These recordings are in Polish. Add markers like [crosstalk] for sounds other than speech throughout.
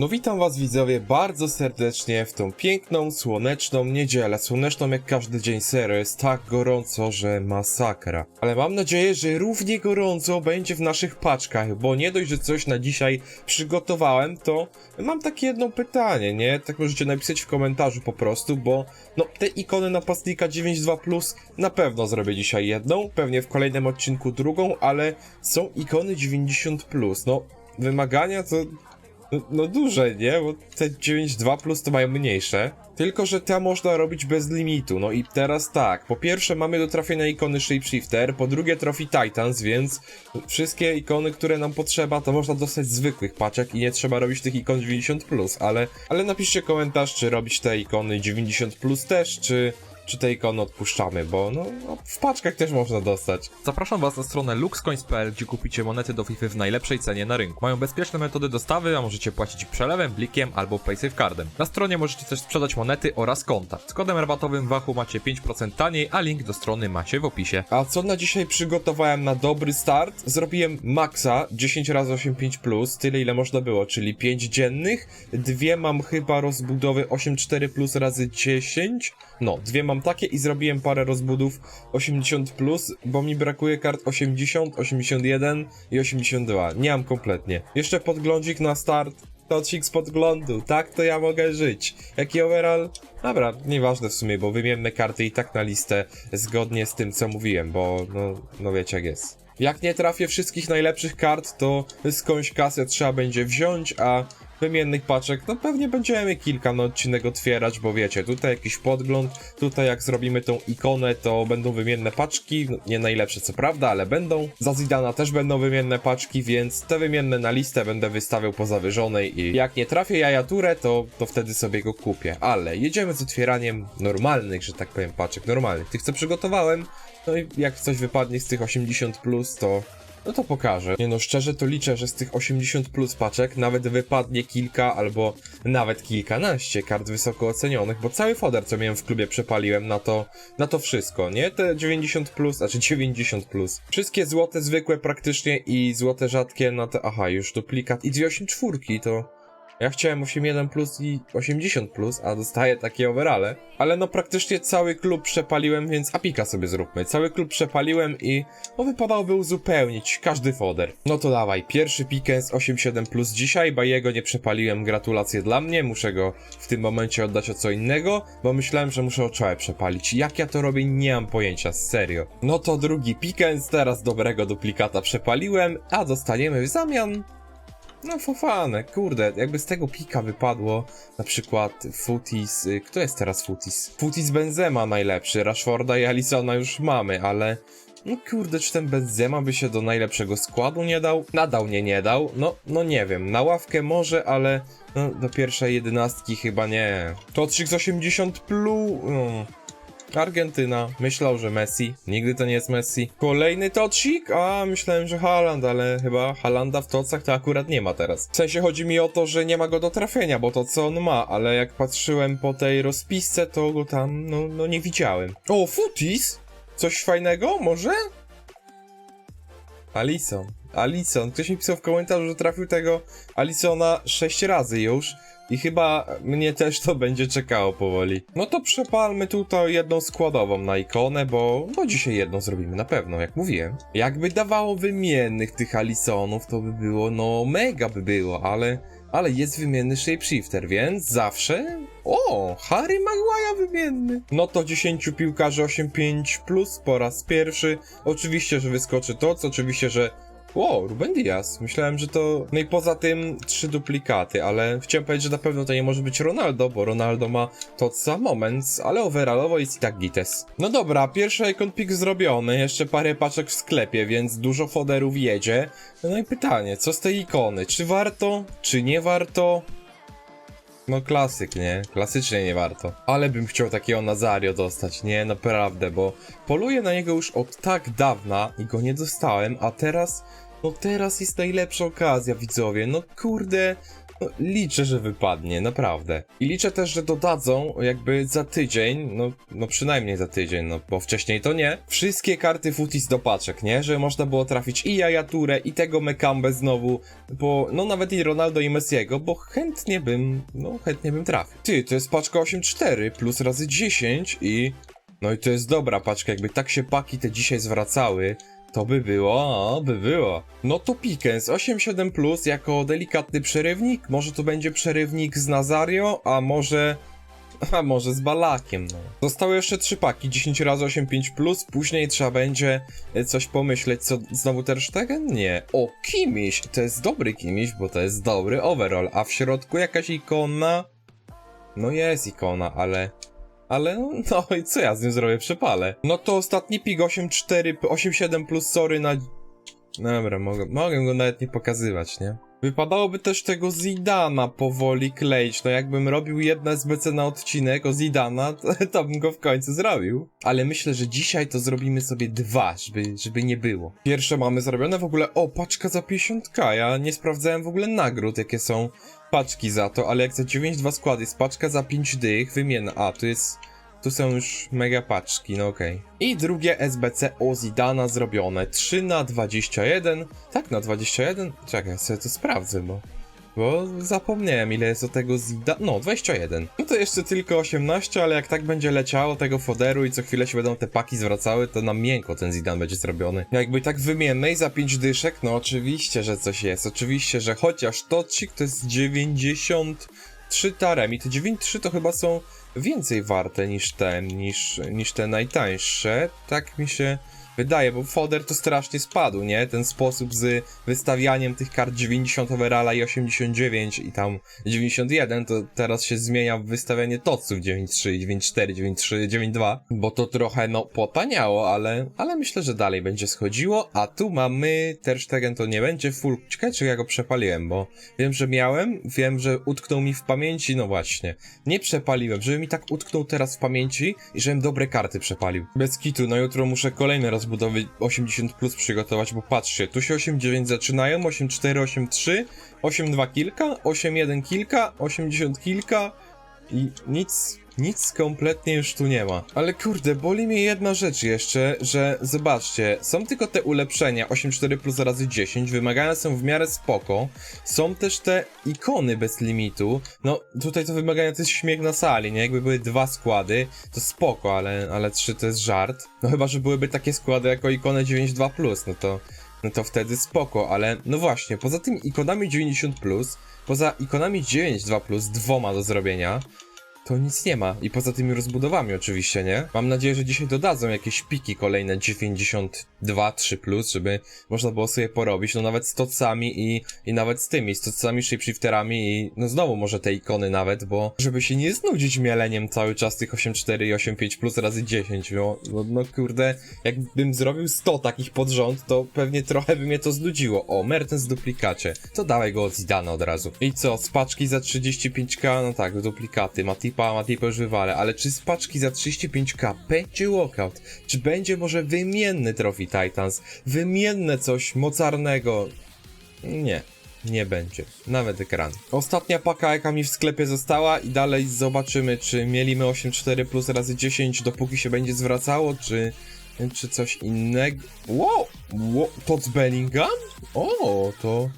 No witam was widzowie bardzo serdecznie w tą piękną, słoneczną niedzielę. Słoneczną jak każdy dzień serio, jest tak gorąco, że masakra. Ale mam nadzieję, że równie gorąco będzie w naszych paczkach, bo nie dość, że coś na dzisiaj przygotowałem, to mam takie jedno pytanie, nie? Tak możecie napisać w komentarzu po prostu, bo no te ikony napastnika 9.2 Plus na pewno zrobię dzisiaj jedną, pewnie w kolejnym odcinku drugą, ale są ikony 90 Plus, no wymagania to no, duże, nie? Bo te 9.2 plus to mają mniejsze. Tylko, że te można robić bez limitu. No i teraz tak. Po pierwsze mamy do trafienia ikony Shapeshifter, po drugie Trophy Titans, więc wszystkie ikony, które nam potrzeba, to można dostać z zwykłych paczek i nie trzeba robić tych ikon 90 plus, ale, ale napiszcie komentarz, czy robić te ikony 90 plus też, czy czy te ikony odpuszczamy, bo no, no w paczkach też można dostać. Zapraszam Was na stronę luxcoins.pl, gdzie kupicie monety do FIFA w najlepszej cenie na rynku. Mają bezpieczne metody dostawy, a możecie płacić przelewem, blikiem albo PaySafeCardem. Na stronie możecie też sprzedać monety oraz konta. Z kodem rabatowym Wachu macie 5% taniej, a link do strony macie w opisie. A co na dzisiaj przygotowałem na dobry start? Zrobiłem maxa 10 razy 85 plus, tyle ile można było, czyli 5 dziennych. Dwie mam chyba rozbudowy 84 plus razy 10. No, dwie mam takie i zrobiłem parę rozbudów 80 plus, bo mi brakuje kart 80, 81 i 82. Nie mam kompletnie. Jeszcze podglądzik na start. Tocik z podglądu, tak to ja mogę żyć. Jaki overall? Dobra, nieważne w sumie, bo wymienne karty i tak na listę zgodnie z tym, co mówiłem, bo no, no wiecie jak jest. Jak nie trafię wszystkich najlepszych kart, to skądś kasę trzeba będzie wziąć, a wymiennych paczek, no pewnie będziemy kilka na odcinek otwierać, bo wiecie, tutaj jakiś podgląd, tutaj jak zrobimy tą ikonę, to będą wymienne paczki, no, nie najlepsze co prawda, ale będą. Za Zidana też będą wymienne paczki, więc te wymienne na listę będę wystawiał po zawyżonej i jak nie trafię jajaturę, to, to wtedy sobie go kupię. Ale jedziemy z otwieraniem normalnych, że tak powiem, paczek, normalnych, tych co przygotowałem, no i jak coś wypadnie z tych 80+, plus, to no to pokażę. Nie no, szczerze to liczę, że z tych 80 plus paczek nawet wypadnie kilka albo nawet kilkanaście kart wysoko ocenionych, bo cały foder, co miałem w klubie, przepaliłem na to, na to wszystko, nie? Te 90 plus, znaczy 90 plus. Wszystkie złote zwykłe praktycznie i złote rzadkie na te, aha, już duplikat i dwie 84 to... Ja chciałem 81 plus i 80 plus, a dostaję takie overale. Ale no praktycznie cały klub przepaliłem, więc apika sobie zróbmy. Cały klub przepaliłem i no wypadałoby uzupełnić każdy foder. No to dawaj, pierwszy Pickens 87 plus dzisiaj, bo jego nie przepaliłem, gratulacje dla mnie, muszę go w tym momencie oddać o co innego, bo myślałem, że muszę oczałę przepalić. Jak ja to robię, nie mam pojęcia, serio. No to drugi Pickens, teraz dobrego duplikata przepaliłem, a dostaniemy w zamian no fofane, kurde, jakby z tego pika wypadło na przykład Futis, y, kto jest teraz Futis? Futis Benzema najlepszy, Rashforda i Alisona już mamy, ale no kurde, czy ten Benzema by się do najlepszego składu nie dał? Nadał nie, nie dał, no, no nie wiem, na ławkę może, ale no, do pierwszej jedenastki chyba nie. To 380 plus, no. Argentyna. Myślał, że Messi. Nigdy to nie jest Messi. Kolejny tocik? A, myślałem, że Haaland, ale chyba Halanda w tocach to akurat nie ma teraz. W sensie chodzi mi o to, że nie ma go do trafienia, bo to co on ma, ale jak patrzyłem po tej rozpisce, to go tam, no, no nie widziałem. O, Futis? Coś fajnego? Może? Alison. Alison. Ktoś mi pisał w komentarzu, że trafił tego Alisona 6 razy już. I chyba mnie też to będzie czekało powoli. No to przepalmy tutaj jedną składową na ikonę, bo, bo dzisiaj jedną zrobimy na pewno, jak mówiłem. Jakby dawało wymiennych tych Alisonów, to by było, no mega by było, ale, ale jest wymienny Shapeshifter, więc zawsze... O, Harry Maguire wymienny. No to 10 piłkarzy 8-5 plus po raz pierwszy. Oczywiście, że wyskoczy to, co oczywiście, że Wow, Ruben Diaz. Myślałem, że to. No i poza tym trzy duplikaty, ale chciałem powiedzieć, że na pewno to nie może być Ronaldo, bo Ronaldo ma to za moment, ale overallowo jest i tak gites. No dobra, pierwszy icon pick zrobiony, jeszcze parę paczek w sklepie, więc dużo foderów jedzie. No i pytanie, co z tej ikony? Czy warto, czy nie warto? No klasyk, nie? Klasycznie nie warto. Ale bym chciał takiego Nazario dostać, nie? Naprawdę, bo poluję na niego już od tak dawna i go nie dostałem, a teraz... No teraz jest najlepsza okazja, widzowie. No kurde, liczę, że wypadnie, naprawdę. I liczę też, że dodadzą jakby za tydzień, no, no przynajmniej za tydzień, no bo wcześniej to nie, wszystkie karty Futis do paczek, nie? Że można było trafić i Jaja Tourę, i tego Mekambę znowu, bo no nawet i Ronaldo i Messiego, bo chętnie bym, no chętnie bym trafił. Ty, to jest paczka 8-4 plus razy 10 i... No i to jest dobra paczka, jakby tak się paki te dzisiaj zwracały, to by było, by było. No to Pickens 8-7 plus jako delikatny przerywnik, może to będzie przerywnik z Nazario, a może... A może z Balakiem, no. Zostały jeszcze trzy paki, 10 razy 8-5 plus, później trzeba będzie e, coś pomyśleć, co znowu Ter Stegen? Nie. O, Kimiś, to jest dobry Kimiś, bo to jest dobry overall, a w środku jakaś ikona? No jest ikona, ale... Ale no, no i co ja z nim zrobię? Przepalę. No to ostatni pik 8.4, 8.7 plus sorry na... Dobra, mogę, mogę go nawet nie pokazywać, nie? Wypadałoby też tego Zidana powoli kleić, no jakbym robił jedno SBC na odcinek o Zidana, to, [laughs] to bym go w końcu zrobił. Ale myślę, że dzisiaj to zrobimy sobie dwa, żeby, żeby nie było. Pierwsze mamy zrobione w ogóle, o, paczka za 50k, ja nie sprawdzałem w ogóle nagród, jakie są paczki za to, ale jak za 9-2 składy jest paczka za 5 dych, wymienna, a, tu jest... Tu są już mega paczki, no okej. I drugie SBC o Zidana zrobione. 3 na 21. Tak, na 21? Czekaj, sobie to sprawdzę, bo... Bo zapomniałem ile jest do tego Zida... No, 21. No to jeszcze tylko 18, ale jak tak będzie leciało tego foderu i co chwilę się będą te paki zwracały, to na miękko ten Zidan będzie zrobiony. Jakby tak wymiennej za 5 dyszek, no oczywiście, że coś jest. Oczywiście, że chociaż tocik to jest 93 tarem i te 93 to chyba są więcej warte niż te, niż, niż te najtańsze. Tak mi się wydaje, bo foder to strasznie spadł, nie? Ten sposób z wystawianiem tych kart 90 overalla i 89 i tam 91, to teraz się zmienia w wystawianie toców 93, 94, 93, 92, bo to trochę, no, potaniało, ale, ale myślę, że dalej będzie schodziło, a tu mamy Ter Stegen to nie będzie full, czy ja go przepaliłem, bo wiem, że miałem, wiem, że utknął mi w pamięci, no właśnie, nie przepaliłem, żeby mi tak utknął teraz w pamięci i żebym dobre karty przepalił. Bez kitu, no jutro muszę kolejne rozbudowy 80 plus przygotować, bo patrzcie, tu się 8-9 zaczynają, 8-4, 8-3, 8-2 kilka, 8-1 kilka, 80 kilka i nic, nic kompletnie już tu nie ma. Ale kurde, boli mnie jedna rzecz jeszcze, że zobaczcie, są tylko te ulepszenia 8-4 plus razy 10, wymagania są w miarę spoko, są też te ikony bez limitu, no tutaj to wymagania to jest śmiech na sali, nie? Jakby były dwa składy, to spoko, ale, ale trzy to jest żart. No chyba, że byłyby takie składy jako ikonę 9.2 plus, no to no to wtedy spoko, ale no właśnie, poza tymi ikonami 90+, poza ikonami 9.2+, dwoma do zrobienia, to nic nie ma. I poza tymi rozbudowami oczywiście, nie? Mam nadzieję, że dzisiaj dodadzą jakieś piki kolejne 92, 3 plus, żeby można było sobie porobić, no nawet z tocami i, i nawet z tymi, z tocami, shapeshifterami i no znowu może te ikony nawet, bo żeby się nie znudzić mieleniem cały czas tych 8.4 i 8.5 plus razy 10, no, no, kurde, jakbym zrobił 100 takich pod rząd, to pewnie trochę by mnie to znudziło. O, Mertens w duplikacie. To dawaj go od Zidana od razu. I co, z paczki za 35k? No tak, duplikaty. Matipa, Matipa już wywalę, ale czy z paczki za 35k będzie walkout? Czy będzie może wymienny Trophy Titans? Wymienne coś mocarnego? Nie. Nie będzie. Nawet ekran. Ostatnia paka, jaka mi w sklepie została i dalej zobaczymy, czy mielimy 8.4 plus razy 10, dopóki się będzie zwracało, czy, czy coś innego. Wow! wow. To z Bellingham? O, to...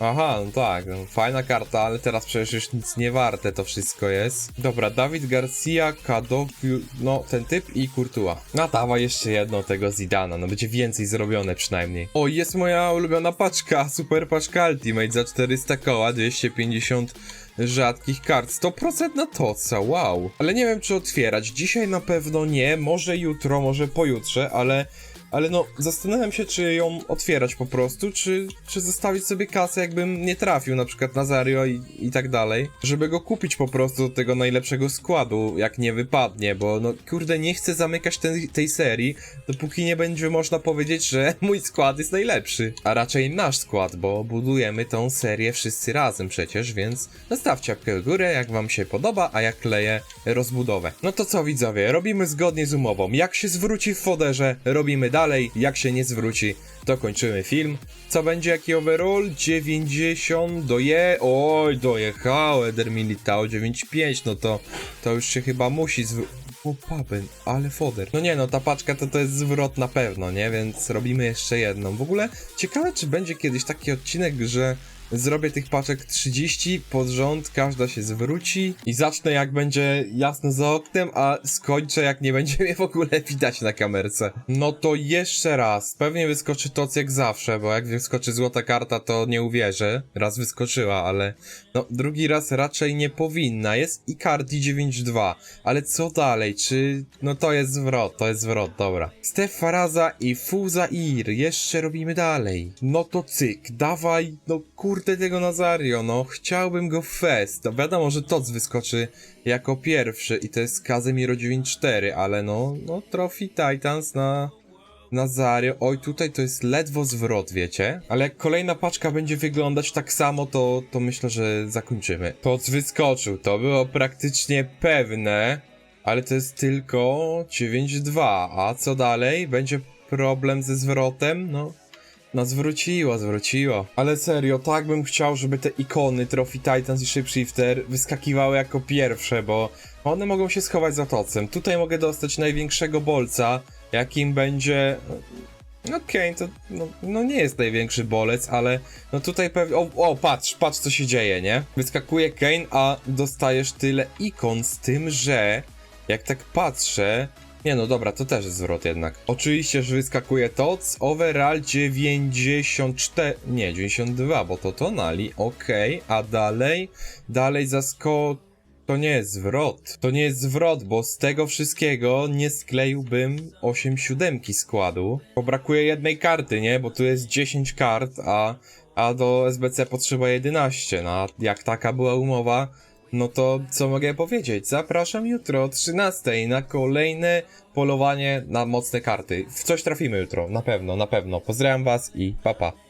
Aha, no tak, no, fajna karta, ale teraz przecież już nic nie warte to wszystko jest. Dobra, Dawid Garcia, Kadowiu, no ten typ i Courtois. No dawa jeszcze jedno tego Zidana, no będzie więcej zrobione przynajmniej. O, jest moja ulubiona paczka, super paczka Ultimate za 400 koła, 250 rzadkich kart, 100% na toca, wow. Ale nie wiem czy otwierać, dzisiaj na pewno nie, może jutro, może pojutrze, ale... Ale no, zastanawiam się, czy ją otwierać po prostu, czy, czy zostawić sobie kasę, jakbym nie trafił, na przykład na Zario i, i tak dalej, żeby go kupić po prostu do tego najlepszego składu, jak nie wypadnie, bo no kurde, nie chcę zamykać tej, tej serii, dopóki nie będzie można powiedzieć, że [laughs] mój skład jest najlepszy, a raczej nasz skład, bo budujemy tą serię wszyscy razem przecież, więc zostawcie łapkę w górę, jak wam się podoba, a ja kleję rozbudowę. No to co widzowie, robimy zgodnie z umową, jak się zwróci w foderze, robimy dalej, dalej. Jak się nie zwróci, to kończymy film. Co będzie, jaki overall? 90 doje... Oj, dojechało, Eder Militao 95, no to to już się chyba musi zw... O, papen, ale foder. No nie, no ta paczka to to jest zwrot na pewno, nie? Więc robimy jeszcze jedną. W ogóle ciekawe, czy będzie kiedyś taki odcinek, że zrobię tych paczek 30 pod rząd, każda się zwróci i zacznę jak będzie jasno za oknem, a skończę jak nie będzie mnie w ogóle widać na kamerce. No to jeszcze raz. Pewnie wyskoczy toc jak zawsze, bo jak wyskoczy złota karta, to nie uwierzę. Raz wyskoczyła, ale no drugi raz raczej nie powinna. Jest i Cardi 9.2, ale co dalej? Czy no to jest zwrot, to jest zwrot, dobra. Stef Faraza i Fuzair, jeszcze robimy dalej. No to cyk, dawaj, no kurde tego Nazario, no chciałbym go fest. No wiadomo, że Toc wyskoczy jako pierwszy i to jest Kazemiro 9.4, ale no, no Trophy Titans na Nazario. Oj, tutaj to jest ledwo zwrot, wiecie? Ale jak kolejna paczka będzie wyglądać tak samo, to, to myślę, że zakończymy. Toc wyskoczył, to było praktycznie pewne, ale to jest tylko 9.2. A co dalej? Będzie problem ze zwrotem? No, no zwróciło, zwróciło. Ale serio, tak bym chciał, żeby te ikony Trophy Titans i Shapeshifter wyskakiwały jako pierwsze, bo one mogą się schować za tocem. Tutaj mogę dostać największego bolca, jakim będzie... Okej, to no, no nie jest największy bolec, ale no tutaj pewnie... O, o, patrz, patrz co się dzieje, nie? Wyskakuje Kane, a dostajesz tyle ikon z tym, że jak tak patrzę, nie no dobra, to też jest zwrot jednak. Oczywiście, że wyskakuje TOC, overall 94, nie 92, bo to tonali, okej, a dalej, dalej zasko... To nie jest zwrot. To nie jest zwrot, bo z tego wszystkiego nie skleiłbym 8 siódemki składu. Bo brakuje jednej karty, nie? Bo tu jest 10 kart, a, a do SBC potrzeba 11. No jak taka była umowa, no to co mogę powiedzieć? Zapraszam jutro o 13 na kolejne polowanie na mocne karty. W coś trafimy jutro, na pewno, na pewno. Pozdrawiam was i papa. Pa.